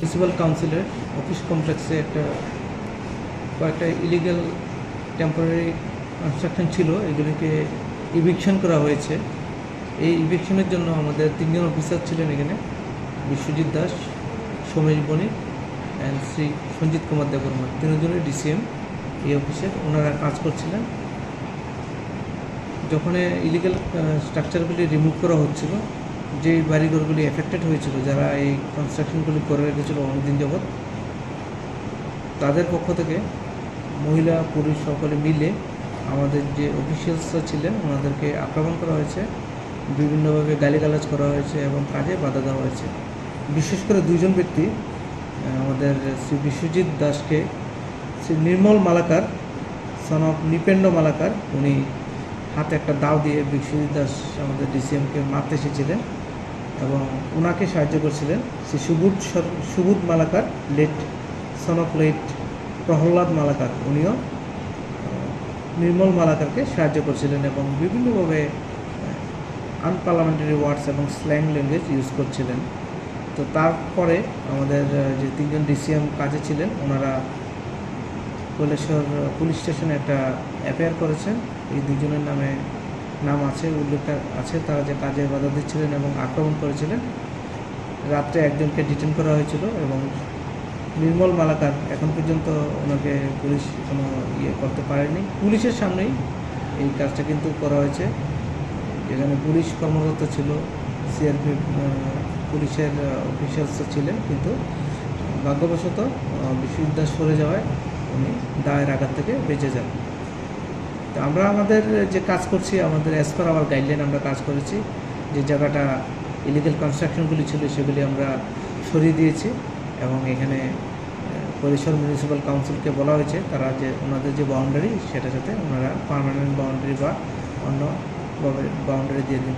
Municipal কাউন্সিলের office কমপ্লেক্সে একটা কয়েকটা ইলিগাল টেম্পোরারি কনস্ট্রাকশন ছিল, এগুলিকে ইভিকশন করা হয়েছে। এই ইভিকশনের জন্য আমাদের তিনজন অফিসার ছিলেন এখানে, বিশ্বজিৎ দাস, সোমেশ বণিক অ্যান্ড শ্রী সঞ্জিত কুমার দেববর্মা। তিনজনের ডিসিএম এই অফিসের ওনারা কাজ করছিলেন। যখন ইলিগাল স্ট্রাকচারগুলি রিমুভ করা হচ্ছিল যে বাড়িঘরগুলি এফেক্টেড হয়েছিল, যারা এই কনস্ট্রাকশনগুলি করে রেখেছিল অনেকদিন যাবৎ, তাদের পক্ষ থেকে মহিলা, পুরুষ সকলে মিলে আমাদের যে অফিসিয়ালসরা ছিলেন, ওনাদেরকে আক্রমণ করা হয়েছে, বিভিন্নভাবে গালিগালাজ করা হয়েছে এবং কাজে বাধা দেওয়া হয়েছে। বিশেষ করে দুইজন ব্যক্তি আমাদের শ্রী বিশ্বজিৎ দাসকে, শ্রী নির্মল মালাকার সন অফ নিপেন্ড মালাকার, উনি হাতে একটা দাও দিয়ে বিশ্বজিৎ দাস আমাদের ডিসিএমকে মারতে এসেছিলেন এবং ওনাকে সাহায্য করছিলেন Shri Subudh Subudh Malakar, late son of late Prahlad Malakar, উনিও নির্মল মালাকারকে সাহায্য করছিলেন এবং বিভিন্নভাবে আনপার্লামেন্টারি ওয়ার্ডস এবং স্ল্যাং ল্যাঙ্গুয়েজ ইউজ করছিলেন। তো তারপরে আমাদের যে তিনজন ডিসিএম কাজে ছিলেন, ওনারা কৈলাসর পুলিশ স্টেশনে একটা অ্যাফেয়ার করেছেন এই দুজনের নামে নাম আছে উল্লেখ আছে। তারা যে কাজে বাধা দিচ্ছিলেন এবং আক্রমণ করেছিলেন, রাত্রে একজনকে ডিটেন করা হয়েছিল এবং নির্মল মালাকার এখন পর্যন্ত ওনাকে পুলিশ কোনো ইয়ে করতে পারেনি। পুলিশের সামনেই এই কাজটা কিন্তু করা হয়েছে। যেখানে পুলিশ কর্মরত ছিল, সিআরপি পুলিশের অফিসিয়ালস ছিলেন কিন্তু ভাগ্যবশত বিশ্ববিদ্যালয় সরে যাওয়ায় উনি দায়ের আঘাত থেকে বেঁচে যান। তো আমরা আমাদের যে কাজ করছি, আমাদের অ্যাজ পার আওয়ার গাইডলাইন আমরা কাজ করেছি। যে জায়গাটা ইলিগাল কনস্ট্রাকশনগুলি ছিল, সেগুলি আমরা সরিয়ে দিয়েছি এবং এখানে পরিসর মিউনিসিপ্যাল কাউন্সিলকে বলা হয়েছে, তারা যে ওনাদের যে বাউন্ডারি সেটা যাতে ওনারা পার্মানেন্ট বাউন্ডারি বা অন্যভাবে বাউন্ডারি দিয়ে দিন।